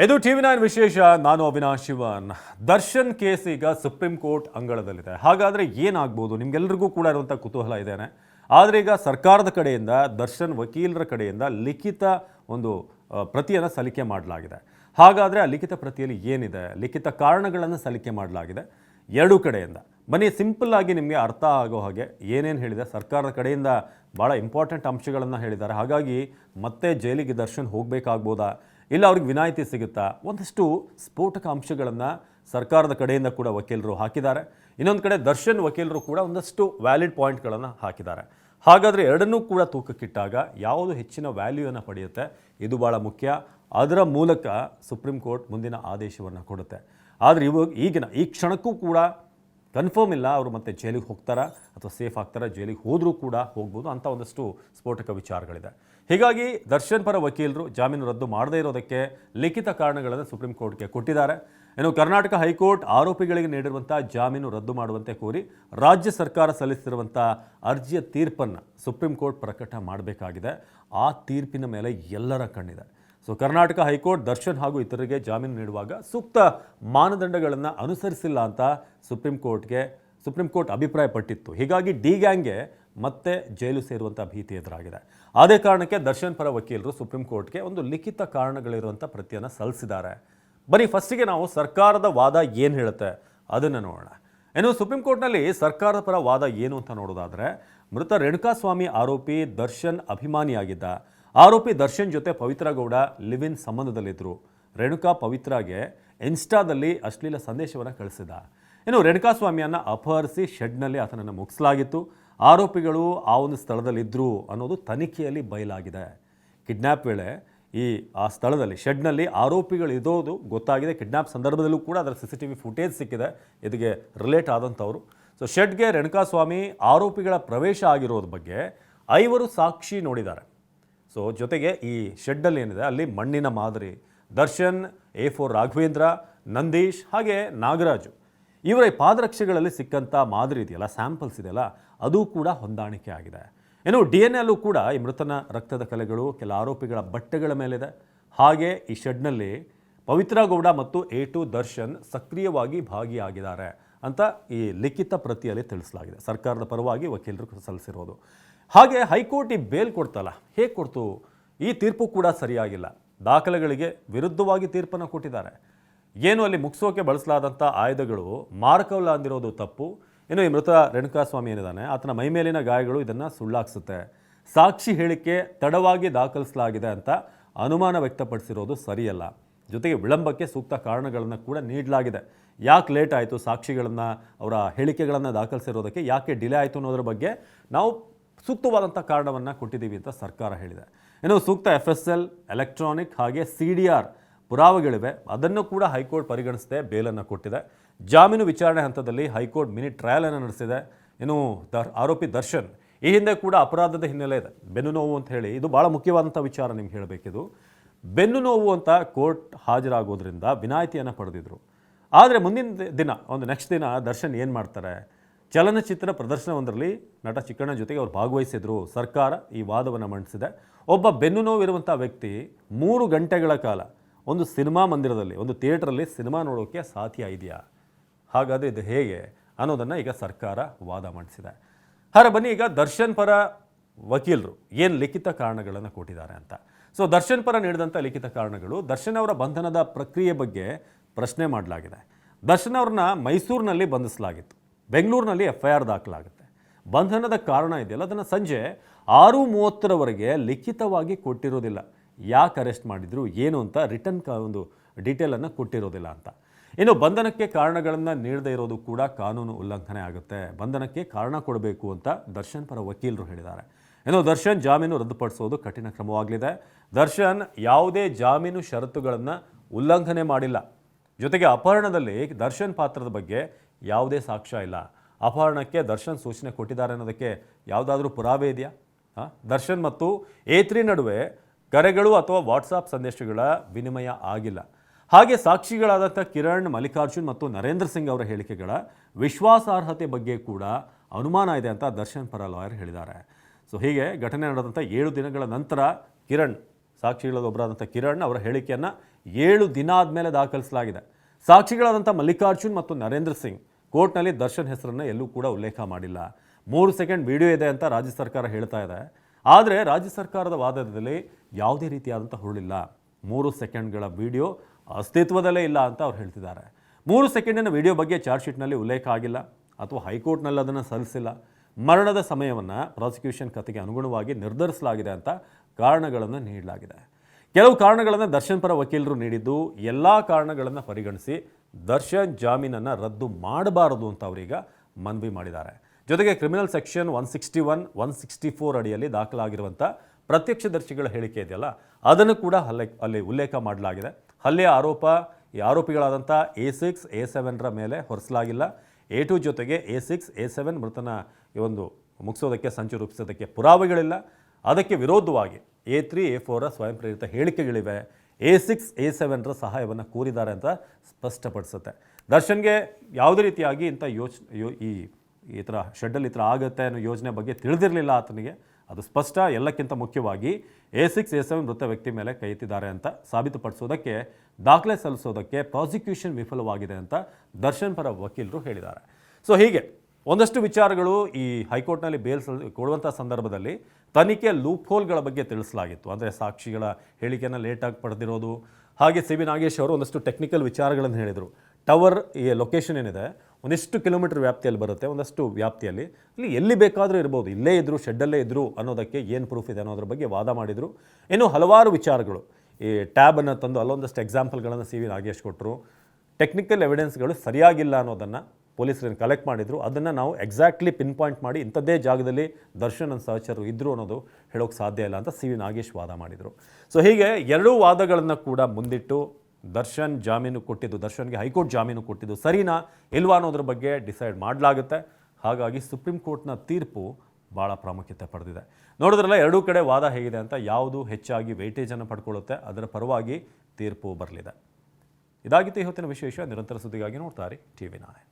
ಇದು TV nine ವಿಶೇಷ, ನಾನು ಅವಿನಾಶ್ ಶಿವನ್. ದರ್ಶನ್ ಕೇಸ್ ಈಗ ಸುಪ್ರೀಂ ಕೋರ್ಟ್ ಅಂಗಳದಲ್ಲಿದೆ. ಹಾಗಾದರೆ ಏನಾಗ್ಬೋದು? ನಿಮಗೆಲ್ಲರಿಗೂ ಕೂಡ ಇರುವಂಥ ಕುತೂಹಲ ಇದ್ದೇನೆ ಆದರೆ ಈಗ ಸರ್ಕಾರದ ಕಡೆಯಿಂದ, ದರ್ಶನ್ ವಕೀಲರ ಕಡೆಯಿಂದ ಲಿಖಿತ ಒಂದು ಪ್ರತಿಯನ್ನು ಸಲ್ಲಿಕೆ ಮಾಡಲಾಗಿದೆ. ಹಾಗಾದರೆ ಆ ಲಿಖಿತ ಪ್ರತಿಯಲ್ಲಿ ಏನಿದೆ? ಲಿಖಿತ ಕಾರಣಗಳನ್ನು ಸಲ್ಲಿಕೆ ಮಾಡಲಾಗಿದೆ. ಎರಡೂ ಕಡೆಯಿಂದ. ಬನ್ನಿ, ಸಿಂಪಲ್ ಆಗಿ ನಿಮಗೆ ಅರ್ಥ ಆಗೋ ಹಾಗೆ ಏನೇನು ಹೇಳಿದೆ? ಸರ್ಕಾರದ ಕಡೆಯಿಂದ ಭಾಳ ಇಂಪಾರ್ಟೆಂಟ್ ಅಂಶಗಳನ್ನು ಹೇಳಿದ್ದಾರೆ. ಹಾಗಾಗಿ ಮತ್ತೆ ಜೈಲಿಗೆ ದರ್ಶನ್ ಹೋಗಬೇಕಾಗ್ಬೋದಾ? ಇಲ್ಲ ಅವ್ರಿಗೆ ವಿನಾಯಿತಿ ಸಿಗುತ್ತಾ? ಒಂದಷ್ಟು ಸ್ಫೋಟಕ ಅಂಶಗಳನ್ನು ಸರ್ಕಾರದ ಕಡೆಯಿಂದ ಕೂಡ ವಕೀಲರು ಹಾಕಿದ್ದಾರೆ. ಇನ್ನೊಂದು ಕಡೆ ದರ್ಶನ್ ವಕೀಲರು ಕೂಡ ಒಂದಷ್ಟು ವ್ಯಾಲಿಡ್ ಪಾಯಿಂಟ್ಗಳನ್ನು ಹಾಕಿದ್ದಾರೆ. ಹಾಗಾದರೆ ಎರಡನ್ನೂ ಕೂಡ ತೂಕಕ್ಕಿಟ್ಟಾಗ ಯಾವುದು ಹೆಚ್ಚಿನ ವ್ಯಾಲ್ಯೂಯನ್ನು ಪಡೆಯುತ್ತೆ? ಇದು ಭಾಳ ಮುಖ್ಯ. ಅದರ ಮೂಲಕ ಸುಪ್ರೀಂ ಕೋರ್ಟ್ ಮುಂದಿನ ಆದೇಶವನ್ನು ಕೊಡುತ್ತೆ. ಆದರೆ ಇವಾಗ ಈಗಿನ ಈ ಕ್ಷಣಕ್ಕೂ ಕೂಡ ಕನ್ಫರ್ಮ್ ಇಲ್ಲ ಅವರು ಮತ್ತೆ ಜೈಲಿಗೆ ಹೋಗ್ತಾರಾ ಅಥವಾ ಸೇಫ್ ಆಗ್ತಾರಾ, ಜೈಲಿಗೆ ಹೋದರೂ ಕೂಡ ಹೋಗ್ಬೋದು ಅಂತ ಒಂದಷ್ಟು ಸ್ಫೋಟಕ ವಿಚಾರಗಳಿದೆ. ಹೀಗಾಗಿ ದರ್ಶನ್ ಪರ ವಕೀಲರು ಜಾಮೀನು ರದ್ದು ಮಾಡದೇ ಇರೋದಕ್ಕೆ ಲಿಖಿತ ಕಾರಣಗಳನ್ನು ಸುಪ್ರೀಂ ಕೋರ್ಟ್ಗೆ ಕೊಟ್ಟಿದ್ದಾರೆ. ಇನ್ನು ಕರ್ನಾಟಕ ಹೈಕೋರ್ಟ್ ಆರೋಪಿಗಳಿಗೆ ನೀಡಿರುವಂಥ ಜಾಮೀನು ರದ್ದು ಮಾಡುವಂತೆ ಕೋರಿ ರಾಜ್ಯ ಸರ್ಕಾರ ಸಲ್ಲಿಸಿರುವಂಥ ಅರ್ಜಿಯ ತೀರ್ಪನ್ನು ಸುಪ್ರೀಂ ಕೋರ್ಟ್ ಪ್ರಕಟ ಮಾಡಬೇಕಾಗಿದೆ. ಆ ತೀರ್ಪಿನ ಮೇಲೆ ಎಲ್ಲರ ಕಣ್ಣಿದೆ. So Karnataka high court Darshan ಹಾಗೂ ಇತರರಿಗೆ ಜಾಮೀನು ನೀಡುವಾಗ ಸೂಕ್ತ ಮಾನದಂಡಗಳನ್ನು ಅನುಸರಿಸಿಲ್ಲ ಅಂತ ಸುಪ್ರೀಂ ಕೋರ್ಟ್ಗೆ ಸುಪ್ರೀಂ ಕೋರ್ಟ್ ಅಭಿಪ್ರಾಯಪಟ್ಟಿತ್ತು ಹೀಗಾಗಿ ಡಿ ಗ್ಯಾಂಗ್ಗೆ ಮತ್ತೆ ಜೈಲು ಸೇರುವಂಥ ಭೀತಿ ಎದುರಾಗಿದೆ ಅದೇ ಕಾರಣಕ್ಕೆ ದರ್ಶನ್ ಪರ ವಕೀಲರು ಸುಪ್ರೀಂ ಕೋರ್ಟ್ಗೆ ಒಂದು ಲಿಖಿತ ಕಾರಣಗಳಿರುವಂಥ ಪ್ರತಿಯನ್ನು ಸಲ್ಲಿಸಿದ್ದಾರೆ ಬರೀ ಫಸ್ಟಿಗೆ ನಾವು ಸರ್ಕಾರದ ವಾದ ಏನು ಹೇಳುತ್ತೆ ಅದನ್ನು ನೋಡೋಣ. ಇನ್ನು ಸುಪ್ರೀಂ ಕೋರ್ಟ್ನಲ್ಲಿ ಸರ್ಕಾರದ ಪರ ವಾದ ಏನು ಅಂತ ನೋಡೋದಾದರೆ ಮೃತ ರೇಣುಕಾಸ್ವಾಮಿ ಆರೋಪಿ ದರ್ಶನ್ ಅಭಿಮಾನಿಯಾಗಿದ್ದ ಆರೋಪಿ ದರ್ಶನ್ ಜೊತೆ ಪವಿತ್ರ ಗೌಡ ಲಿವ್ ಸಂಬಂಧದಲ್ಲಿದ್ದರು ರೇಣುಕಾ ಪವಿತ್ರಾಗೆ ಇನ್ಸ್ಟಾದಲ್ಲಿ ಅಶ್ಲೀಲ ಸಂದೇಶವನ್ನು ಕಳಿಸಿದ. ಇನ್ನು ರೇಣುಕಾಸ್ವಾಮಿಯನ್ನು ಅಪಹರಿಸಿ ಶೆಡ್ನಲ್ಲಿ ಆತನನ್ನು ಮುಗಿಸಲಾಗಿತ್ತು. ಆರೋಪಿಗಳು ಆ ಒಂದು ಸ್ಥಳದಲ್ಲಿದ್ದರು ಅನ್ನೋದು ತನಿಖೆಯಲ್ಲಿ ಬಯಲಾಗಿದೆ. ಕಿಡ್ನ್ಯಾಪ್ ವೇಳೆ ಈ, ಆ ಸ್ಥಳದಲ್ಲಿ, ಶೆಡ್ನಲ್ಲಿ ಆರೋಪಿಗಳು ಇರೋದು ಗೊತ್ತಾಗಿದೆ. ಕಿಡ್ನ್ಯಾಪ್ ಸಂದರ್ಭದಲ್ಲೂ ಕೂಡ ಅದರ C C T V footage ಸಿಕ್ಕಿದೆ. ಇದಕ್ಕೆ ರಿಲೇಟ್ ಆದಂಥವ್ರು. ಸೊ, ಶೆಡ್ಗೆ ರೇಣುಕಾಸ್ವಾಮಿ ಆರೋಪಿಗಳ ಪ್ರವೇಶ ಆಗಿರೋದ್ರ ಬಗ್ಗೆ ಐವರು ಸಾಕ್ಷಿ ನೋಡಿದ್ದಾರೆ. ಸೊ ಜೊತೆಗೆ ಈ ಶೆಡ್ಡಲ್ಲಿ ಏನಿದೆ, ಅಲ್ಲಿ ಮಣ್ಣಿನ ಮಾದರಿ, ದರ್ಶನ್ ಎ ಫೋರ್ ರಾಘವೇಂದ್ರ, ನಂದೀಶ್ ಹಾಗೆ ನಾಗರಾಜು. ಇವರ ಈ ಪಾದರಕ್ಷೆಗಳಲ್ಲಿ ಸಿಕ್ಕಂಥ ಮಾದರಿ ಇದೆಯಲ್ಲ ಸ್ಯಾಂಪಲ್ಸ್ ಇದೆಯಲ್ಲ ಅದು ಕೂಡ ಹೊಂದಾಣಿಕೆ ಆಗಿದೆ. ಏನು ಡಿ ಎನ್ ಎಲ್ಲೂ ಕೂಡ ಈ ಮೃತನ ರಕ್ತದ ಕಲೆಗಳು, ಕೆಲ ಆರೋಪಿಗಳ ಬಟ್ಟೆಗಳ ಮೇಲಿದೆ. ಹಾಗೆ ಈ ಶೆಡ್ನಲ್ಲಿ ಪವಿತ್ರ ಗೌಡ ಮತ್ತು ಎ ಟು ದರ್ಶನ್ ಸಕ್ರಿಯವಾಗಿ ಭಾಗಿಯಾಗಿದ್ದಾರೆ ಅಂತ ಈ ಲಿಖಿತ ಪ್ರತಿಯಲ್ಲಿ ತಿಳಿಸಲಾಗಿದೆ. ಸರ್ಕಾರದ ಪರವಾಗಿ ವಕೀಲರು ಸಲ್ಲಿಸಿರೋದು. ಹಾಗೆ ಹೈಕೋರ್ಟ್ ಈ ಬೇಲ್ ಕೊಡ್ತಲ್ಲ, ಹೇಗೆ ಕೊಡ್ತು? ಈ ತೀರ್ಪು ಕೂಡ ಸರಿಯಾಗಿಲ್ಲ. ದಾಖಲೆಗಳಿಗೆ ವಿರುದ್ಧವಾಗಿ ತೀರ್ಪನ್ನು ಕೊಟ್ಟಿದ್ದಾರೆ. ಏನು ಅಲ್ಲಿ ಮುಗಿಸೋಕೆ ಬಳಸಲಾದಂಥ ಆಯುಧಗಳು ಮಾರಕವಲ್ಲ ಅಂದಿರೋದು ತಪ್ಪು. ಇನ್ನು ಈ ಮೃತ ರೇಣುಕಾಸ್ವಾಮಿ ಏನಿದ್ದಾನೆ, ಆತನ ಮೈಮೇಲಿನ ಗಾಯಗಳು ಇದನ್ನು ಸುಳ್ಳಾಗಿಸುತ್ತೆ ಸಾಕ್ಷಿ ಹೇಳಿಕೆ ತಡವಾಗಿ ದಾಖಲಿಸಲಾಗಿದೆ ಅಂತ ಅನುಮಾನ ವ್ಯಕ್ತಪಡಿಸಿರೋದು ಸರಿಯಲ್ಲ. ಜೊತೆಗೆ ವಿಳಂಬಕ್ಕೆ ಸೂಕ್ತ ಕಾರಣಗಳನ್ನು ಕೂಡ ನೀಡಲಾಗಿದೆ. ಯಾಕೆ ಲೇಟ್ ಆಯಿತು ಸಾಕ್ಷಿಗಳನ್ನು, ಅವರ ಹೇಳಿಕೆಗಳನ್ನು ದಾಖಲಿಸಿರೋದಕ್ಕೆ, ಯಾಕೆ ಡಿಲೇ ಆಯಿತು ಅನ್ನೋದ್ರ ಬಗ್ಗೆ ನಾವು ಸೂಕ್ತವಾದಂಥ ಕಾರಣವನ್ನು ಕೊಟ್ಟಿದ್ದೀವಿ ಅಂತ ಸರ್ಕಾರ ಹೇಳಿದೆ. ಇನ್ನು ಸೂಕ್ತ ಎಫ್ ಎಸ್ ಎಲ್ ಎಲೆಕ್ಟ್ರಾನಿಕ್ ಹಾಗೆ ಸಿ ಡಿ ಆರ್ ಪುರಾವೆಗಳಿವೆ. ಅದನ್ನು ಕೂಡ ಹೈಕೋರ್ಟ್ ಪರಿಗಣಿಸದೆ ಬೇಲನ್ನು ಕೊಟ್ಟಿದೆ. ಜಾಮೀನು ವಿಚಾರಣೆ ಹಂತದಲ್ಲಿ ಹೈಕೋರ್ಟ್ ಮಿನಿ ಟ್ರಯಲನ್ನು ನಡೆಸಿದೆ. ಇನ್ನು ದರ್, ಆರೋಪಿ ದರ್ಶನ್, ಈ ಹಿಂದೆ ಕೂಡ ಅಪರಾಧದ ಹಿನ್ನೆಲೆ ಇದೆ. ಬೆನ್ನು ನೋವು ಅಂತ ಹೇಳಿ, ಇದು ಭಾಳ ಮುಖ್ಯವಾದಂಥ ವಿಚಾರ ನಿಮ್ಗೆ ಹೇಳಬೇಕಿದು. ಬೆನ್ನು ನೋವು ಅಂತ ಕೋರ್ಟ್ ಹಾಜರಾಗೋದ್ರಿಂದ ವಿನಾಯಿತಿಯನ್ನು ಪಡೆದಿದ್ರು. ಆದರೆ ಮುಂದಿನ ದಿನ, ಒಂದು ನೆಕ್ಸ್ಟ್ ದಿನ ದರ್ಶನ್ ಏನು ಮಾಡ್ತಾರೆ? ಚಲನಚಿತ್ರ ಪ್ರದರ್ಶನವೊಂದರಲ್ಲಿ ನಟ ಚಿಕ್ಕಣ್ಣ ಜೊತೆಗೆ ಅವರು ಭಾಗವಹಿಸಿದ್ರು. ಸರ್ಕಾರ ಈ ವಾದವನ್ನು ಮಂಡಿಸಿದೆ. ಒಬ್ಬ ಬೆನ್ನು ನೋವಿರುವಂಥ ವ್ಯಕ್ತಿ ಮೂರು ಗಂಟೆಗಳ ಕಾಲ ಒಂದು ಸಿನಿಮಾ ಮಂದಿರದಲ್ಲಿ, ಒಂದು ಥಿಯೇಟ್ರಲ್ಲಿ ಸಿನಿಮಾ ನೋಡೋಕ್ಕೆ ಸಾಧ್ಯ ಇದೆಯಾ? ಹಾಗಾದರೆ ಇದು ಹೇಗೆ ಅನ್ನೋದನ್ನು ಈಗ ಸರ್ಕಾರ ವಾದ ಮಂಡಿಸಿದೆ. ಹಾಗೆ ಬನ್ನಿ, ಈಗ ದರ್ಶನ್ ಪರ ವಕೀಲರು ಏನು ಲಿಖಿತ ಕಾರಣಗಳನ್ನು ಕೊಟ್ಟಿದ್ದಾರೆ ಅಂತ. ಸೊ ದರ್ಶನ್ ಪರ ನೀಡಿದಂಥ ಲಿಖಿತ ಕಾರಣಗಳು, ದರ್ಶನ್ ಅವರ ಬಂಧನದ ಪ್ರಕ್ರಿಯೆ ಬಗ್ಗೆ ಪ್ರಶ್ನೆ ಮಾಡಲಾಗಿದೆ. ದರ್ಶನ್ ಅವ್ರನ್ನ ಮೈಸೂರಿನಲ್ಲಿ ಬಂಧಿಸಲಾಗಿತ್ತು. ಬೆಂಗಳೂರಿನಲ್ಲಿ ಎಫ್ ಐ ಆರ್ ದಾಖಲಾಗುತ್ತೆ. ಬಂಧನದ ಕಾರಣ ಇದೆಯಲ್ಲ, ಅದನ್ನು ಸಂಜೆ ಆರು ಮೂವತ್ತರವರೆಗೆ ಲಿಖಿತವಾಗಿ ಕೊಟ್ಟಿರೋದಿಲ್ಲ. ಯಾಕೆ ಅರೆಸ್ಟ್ ಮಾಡಿದ್ರು, ಏನು ಅಂತ ರಿಟರ್ನ್ ಕ ಒಂದು ಡೀಟೇಲನ್ನು ಕೊಟ್ಟಿರೋದಿಲ್ಲ ಅಂತ. ಇನ್ನು ಬಂಧನಕ್ಕೆ ಕಾರಣಗಳನ್ನು ನೀಡದೇ ಇರೋದು ಕೂಡ ಕಾನೂನು ಉಲ್ಲಂಘನೆ ಆಗುತ್ತೆ. ಬಂಧನಕ್ಕೆ ಕಾರಣ ಕೊಡಬೇಕು ಅಂತ ದರ್ಶನ್ ಪರ ವಕೀಲರು ಹೇಳಿದ್ದಾರೆ. ಇನ್ನು ದರ್ಶನ್ ಜಾಮೀನು ರದ್ದುಪಡಿಸೋದು ಕಠಿಣ ಕ್ರಮವಾಗಲಿದೆ. ದರ್ಶನ್ ಯಾವುದೇ ಜಾಮೀನು ಷರತ್ತುಗಳನ್ನು ಉಲ್ಲಂಘನೆ ಮಾಡಿಲ್ಲ. ಜೊತೆಗೆ ಅಪಹರಣದಲ್ಲಿ ದರ್ಶನ್ ಪಾತ್ರದ ಬಗ್ಗೆ ಯಾವುದೇ ಸಾಕ್ಷ್ಯ ಇಲ್ಲ. ಅಪಹರಣಕ್ಕೆ ದರ್ಶನ್ ಸೂಚನೆ ಕೊಟ್ಟಿದ್ದಾರೆ ಅನ್ನೋದಕ್ಕೆ ಯಾವುದಾದ್ರೂ ಪುರಾವೆ ಇದೆಯಾ? ಆ? ದರ್ಶನ್ ಮತ್ತು ಎ ನಡುವೆ ಕರೆಗಳು ಅಥವಾ ವಾಟ್ಸಾಪ್ ಸಂದೇಶಗಳ ವಿನಿಮಯ ಆಗಿಲ್ಲ. ಹಾಗೆ ಸಾಕ್ಷಿಗಳಾದಂಥ ಕಿರಣ್, ಮಲ್ಲಿಕಾರ್ಜುನ್ ಮತ್ತು ನರೇಂದ್ರ ಸಿಂಗ್ ಅವರ ಹೇಳಿಕೆಗಳ ವಿಶ್ವಾಸಾರ್ಹತೆ ಬಗ್ಗೆ ಕೂಡ ಅನುಮಾನ ಇದೆ ಅಂತ ದರ್ಶನ್ ಪರ ಲಾಯರ್ ಹೇಳಿದ್ದಾರೆ. ಸೊ ಹೀಗೆ ಘಟನೆ ನಡೆದಂಥ ಏಳು ದಿನಗಳ ನಂತರ ಕಿರಣ್ ಸಾಕ್ಷಿಗಳೊಬ್ಬರಾದಂಥ ಕಿರಣ್ ಅವರ ಹೇಳಿಕೆಯನ್ನು ಏಳು ದಿನ ಆದಮೇಲೆ ದಾಖಲಿಸಲಾಗಿದೆ. ಸಾಕ್ಷಿಗಳಾದಂಥ ಮಲ್ಲಿಕಾರ್ಜುನ್ ಮತ್ತು ನರೇಂದ್ರ ಸಿಂಗ್ ಕೋರ್ಟ್ನಲ್ಲಿ ದರ್ಶನ್ ಹೆಸರನ್ನು ಎಲ್ಲೂ ಕೂಡ ಉಲ್ಲೇಖ ಮಾಡಿಲ್ಲ. ಮೂರು ಸೆಕೆಂಡ್ ವಿಡಿಯೋ ಇದೆ ಅಂತ ರಾಜ್ಯ ಸರ್ಕಾರ ಹೇಳ್ತಾ ಇದೆ. ಆದರೆ ರಾಜ್ಯ ಸರ್ಕಾರದ ವಾದದಲ್ಲಿ ಯಾವುದೇ ರೀತಿಯಾದಂಥ ಹುರುಳಿಲ್ಲ. ಮೂರು ಸೆಕೆಂಡ್ಗಳ ವಿಡಿಯೋ ಅಸ್ತಿತ್ವದಲ್ಲೇ ಇಲ್ಲ ಅಂತ ಅವ್ರು ಹೇಳ್ತಿದ್ದಾರೆ. ಮೂರು ಸೆಕೆಂಡಿನ ವಿಡಿಯೋ ಬಗ್ಗೆ ಚಾರ್ಜ್ ಶೀಟ್ನಲ್ಲಿ ಉಲ್ಲೇಖ ಆಗಿಲ್ಲ ಅಥವಾ ಹೈಕೋರ್ಟ್ನಲ್ಲಿ ಅದನ್ನು ಸಲ್ಲಿಸಿಲ್ಲ. ಮರಣದ ಸಮಯವನ್ನು ಪ್ರಾಸಿಕ್ಯೂಷನ್ ಕತೆಗೆ ಅನುಗುಣವಾಗಿ ನಿರ್ಧರಿಸಲಾಗಿದೆ ಅಂತ ಕಾರಣಗಳನ್ನು ನೀಡಲಾಗಿದೆ. ಕೆಲವು ಕಾರಣಗಳನ್ನು ದರ್ಶನ್ ಪರ ವಕೀಲರು ನೀಡಿದ್ದು ಎಲ್ಲ ಕಾರಣಗಳನ್ನು ಪರಿಗಣಿಸಿ ದರ್ಶನ್ ಜಾಮೀನನ್ನು ರದ್ದು ಮಾಡಬಾರದು ಅಂತ ಅವರೀಗ ಮನವಿ ಮಾಡಿದ್ದಾರೆ. ಜೊತೆಗೆ criminal section one sixty one one sixty four ಅಡಿಯಲ್ಲಿ ದಾಖಲಾಗಿರುವಂಥ ಪ್ರತ್ಯಕ್ಷದರ್ಶಿಗಳ ಹೇಳಿಕೆ ಇದೆಯಲ್ಲ, ಅದನ್ನು ಕೂಡ ಹಲ್ಲೆ, ಅಲ್ಲಿ ಉಲ್ಲೇಖ ಮಾಡಲಾಗಿದೆ. ಹಲ್ಲೆ ಆರೋಪ, ಈ ಆರೋಪಿಗಳಾದಂಥ ಎ ಸಿಕ್ಸ್, ಎ ಸೆವೆನ್ರ ಮೇಲೆ ಹೊರಿಸಲಾಗಿಲ್ಲ. ಎ ಟು ಜೊತೆಗೆ ಎ ಸಿಕ್ಸ್, ಎ ಸೆವೆನ್ ಮೃತನ ಈ ಒಂದು ಮುಗಿಸೋದಕ್ಕೆ, ಸಂಚು ರೂಪಿಸೋದಕ್ಕೆ ಪುರಾವೆಗಳಿಲ್ಲ. ಅದಕ್ಕೆ ವಿರೋಧವಾಗಿ ಎ ತ್ರೀ, ಎ ಫೋರ ಸ್ವಯಂ ಪ್ರೇರಿತ ಹೇಳಿಕೆಗಳಿವೆ. ಎ ಸಿಕ್ಸ್, ಎ ಸೆವೆನ್ರ ಸಹಾಯವನ್ನು ಕೋರಿದ್ದಾರೆ ಅಂತ ಸ್ಪಷ್ಟಪಡಿಸುತ್ತೆ. ದರ್ಶನ್ಗೆ ಯಾವುದೇ ರೀತಿಯಾಗಿ ಇಂಥ ಯೋಚ್, ಯೋ, ಈ ಈ ಥರ ಶೆಡ್ಡಲ್ಲಿ ಈ ಥರ ಆಗುತ್ತೆ ಅನ್ನೋ ಯೋಜನೆ ಬಗ್ಗೆ ತಿಳಿದಿರಲಿಲ್ಲ ಆತನಿಗೆ. ಅದು ಸ್ಪಷ್ಟ, ಎಲ್ಲಕ್ಕಿಂತ ಮುಖ್ಯವಾಗಿ ಎ ಸಿಕ್ಸ್, ಎ ಸೆವೆನ್ ಮೃತ ವ್ಯಕ್ತಿ ಮೇಲೆ ಕೈ ಅಂತ ಸಾಬೀತುಪಡಿಸೋದಕ್ಕೆ, ದಾಖಲೆ ಸಲ್ಲಿಸೋದಕ್ಕೆ ಪ್ರಾಸಿಕ್ಯೂಷನ್ ವಿಫಲವಾಗಿದೆ ಅಂತ ದರ್ಶನ್ ಪರ ವಕೀಲರು ಹೇಳಿದ್ದಾರೆ. ಸೊ ಹೀಗೆ ಒಂದಷ್ಟು ವಿಚಾರಗಳು ಈ ಹೈಕೋರ್ಟ್ನಲ್ಲಿ ಬೇಲ್ ಕೊಡುವಂಥ ಸಂದರ್ಭದಲ್ಲಿ ತನಿಖೆ ಲೂಪ್ ಹೋಲ್ಗಳ ಬಗ್ಗೆ ತಿಳಿಸಲಾಗಿತ್ತು. ಅಂದರೆ ಸಾಕ್ಷಿಗಳ ಹೇಳಿಕೆಯನ್ನು ಲೇಟಾಗಿ ಪಡೆದಿರೋದು, ಹಾಗೆ ಸಿ ವಿ ನಾಗೇಶ್ ಅವರು ಒಂದಷ್ಟು ಟೆಕ್ನಿಕಲ್ ವಿಚಾರಗಳನ್ನು ಹೇಳಿದರು. ಟವರ್ ಈ ಲೊಕೇಶನ್ ಏನಿದೆ, ಒಂದಿಷ್ಟು ಕಿಲೋಮೀಟರ್ ವ್ಯಾಪ್ತಿಯಲ್ಲಿ ಬರುತ್ತೆ, ಒಂದಷ್ಟು ವ್ಯಾಪ್ತಿಯಲ್ಲಿ. ಇಲ್ಲಿ ಎಲ್ಲಿ ಬೇಕಾದರೂ ಇರ್ಬೋದು, ಇಲ್ಲೇ ಇದ್ದರು ಶೆಡ್ಡಲ್ಲೇ ಇದ್ದರು ಅನ್ನೋದಕ್ಕೆ ಏನು ಪ್ರೂಫ್ ಇದೆ ಅನ್ನೋದ್ರ ಬಗ್ಗೆ ವಾದ ಮಾಡಿದರು. ಇನ್ನು ಹಲವಾರು ವಿಚಾರಗಳು, ಈ ಟ್ಯಾಬನ್ನು ತಂದು ಅಲ್ಲೊಂದಷ್ಟು ಎಕ್ಸಾಂಪಲ್ಗಳನ್ನು ಸಿ ವಿ ನಾಗೇಶ್ ಕೊಟ್ಟರು. ಟೆಕ್ನಿಕಲ್ ಎವಿಡೆನ್ಸ್ಗಳು ಸರಿಯಾಗಿಲ್ಲ ಅನ್ನೋದನ್ನು ಪೊಲೀಸರನ್ನು ಕಲೆಕ್ಟ್ ಮಾಡಿದ್ರು. ಅದನ್ನು ನಾವು ಎಕ್ಸಾಕ್ಟ್ಲಿ ಪಿನ್ ಪಾಯಿಂಟ್ ಮಾಡಿ ಇಂಥದ್ದೇ ಜಾಗದಲ್ಲಿ ದರ್ಶನ್ ಸಹಚರರು ಇದ್ದರು ಅನ್ನೋದು ಹೇಳೋಕ್ಕೆ ಸಾಧ್ಯ ಇಲ್ಲ ಅಂತ ಸಿ ವಿ ನಾಗೇಶ್ ವಾದ ಮಾಡಿದರು. ಸೊ ಹೀಗೆ ಎರಡೂ ವಾದಗಳನ್ನು ಕೂಡ ಮುಂದಿಟ್ಟು ದರ್ಶನ್ ಜಾಮೀನು ಕೊಟ್ಟಿದ್ದು, ದರ್ಶನ್ಗೆ ಹೈಕೋರ್ಟ್ ಜಾಮೀನು ಕೊಟ್ಟಿದ್ದು ಸರಿನಾ ಇಲ್ವಾ ಅನ್ನೋದ್ರ ಬಗ್ಗೆ ಡಿಸೈಡ್ ಮಾಡಲಾಗುತ್ತೆ. ಹಾಗಾಗಿ ಸುಪ್ರೀಂ ಕೋರ್ಟ್ನ ತೀರ್ಪು ಭಾಳ ಪ್ರಾಮುಖ್ಯತೆ ಪಡೆದಿದೆ. ನೋಡಿದ್ರಲ್ಲ, ಎರಡೂ ಕಡೆ ವಾದ ಹೇಗಿದೆ ಅಂತ ಯಾವುದು ಹೆಚ್ಚಾಗಿ ವೆಯ್ಟೇಜನ್ನು ಪಡ್ಕೊಳ್ಳುತ್ತೆ, ಅದರ ಪರವಾಗಿ ತೀರ್ಪು ಬರಲಿದೆ. ಇದಾಗಿತ್ತು ಇವತ್ತಿನ ವಿಶೇಷ, ನಿರಂತರ ಸುದ್ದಿಗಾಗಿ ನೋಡ್ತಾರೆ ಟಿ ವಿ ನೈನ್